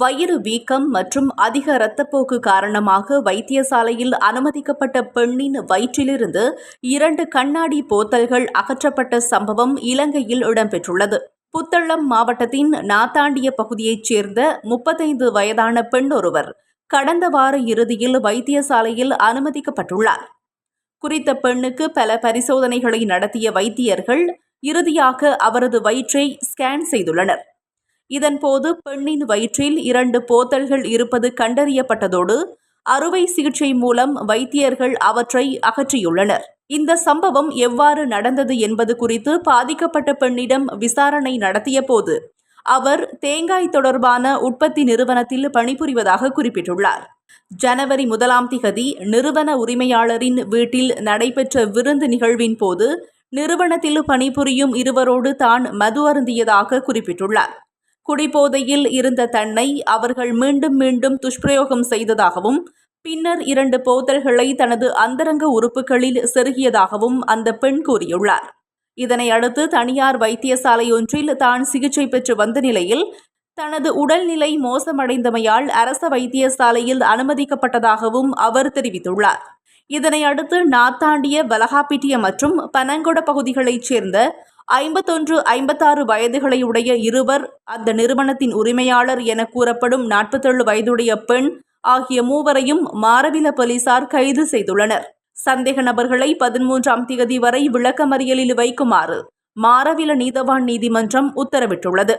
வயிறு வீக்கம் மற்றும் அதிக இரத்தப்போக்கு காரணமாக வைத்தியசாலையில் அனுமதிக்கப்பட்ட பெண்ணின் வயிற்றிலிருந்து இரண்டு கண்ணாடி போத்தல்கள் அகற்றப்பட்ட சம்பவம் இலங்கையில் இடம்பெற்றுள்ளது. புத்தளம் மாவட்டத்தின் நாத்தாண்டிய பகுதியைச் சேர்ந்த முப்பத்தைந்து வயதான பெண் ஒருவர் கடந்த வார இறுதியில் வைத்தியசாலையில் அனுமதிக்கப்பட்டுள்ளார். குறித்த பெண்ணுக்கு பல பரிசோதனைகளை நடத்திய வைத்தியர்கள் இறுதியாக அவரது வயிற்றை ஸ்கேன் செய்துள்ளனர். இதன்போது பெண்ணின் வயிற்றில் இரண்டு போத்தல்கள் இருப்பது கண்டறியப்பட்டதோடு அறுவை சிகிச்சை மூலம் வைத்தியர்கள் அவற்றை அகற்றியுள்ளனர். இந்த சம்பவம் எவ்வாறு நடந்தது என்பது குறித்து பாதிக்கப்பட்ட பெண்ணிடம் விசாரணை நடத்திய போது அவர் தேங்காய் தொடர்பான உற்பத்தி நிறுவனத்தில் பணிபுரிவதாக குறிப்பிட்டுள்ளார். ஜனவரி முதலாம் திகதி நிறுவன உரிமையாளரின் வீட்டில் நடைபெற்ற விருந்து நிகழ்வின் போது நிறுவனத்தில் பணிபுரியும் இருவரோடு தான் மது அருந்தியதாக குறிப்பிட்டுள்ளார். குடிபோதையில் இருந்த தன்னை அவர்கள் மீண்டும் மீண்டும் துஷ்பிரயோகம் செய்ததாகவும் பின்னர் இரண்டு போதல்களை தனது அந்தரங்க உறுப்புகளில் செருகியதாகவும் அந்த பெண் கூறியுள்ளார். இதனை அடுத்து தனியார் வைத்தியசாலை ஒன்றில் தான் சிகிச்சை பெற்று வந்த நிலையில் தனது உடல்நிலை மோசமடைந்தமையால் அரச வைத்தியசாலையில் அனுமதிக்கப்பட்டதாகவும் அவர் தெரிவித்துள்ளார். இதனை அடுத்து நாத்தாண்டிய வலகாப்பிட்டிய மற்றும் பனங்கொட பகுதிகளைச் சேர்ந்த ஐம்பத்தொன்று ஐம்பத்தாறு வயதுகளையுடைய இருவர் அந்த நிறுவனத்தின் உரிமையாளர் என கூறப்படும் நாற்பத்தேழு வயதுடைய பெண் ஆகிய மூவரையும் மாரவில போலீசார் கைது செய்துள்ளனர். சந்தேக நபர்களை பதிமூன்றாம் தேதி வரை விளக்கமறியலில் வைக்குமாறு மாரவில நீதவான் நீதிமன்றம் உத்தரவிட்டுள்ளது.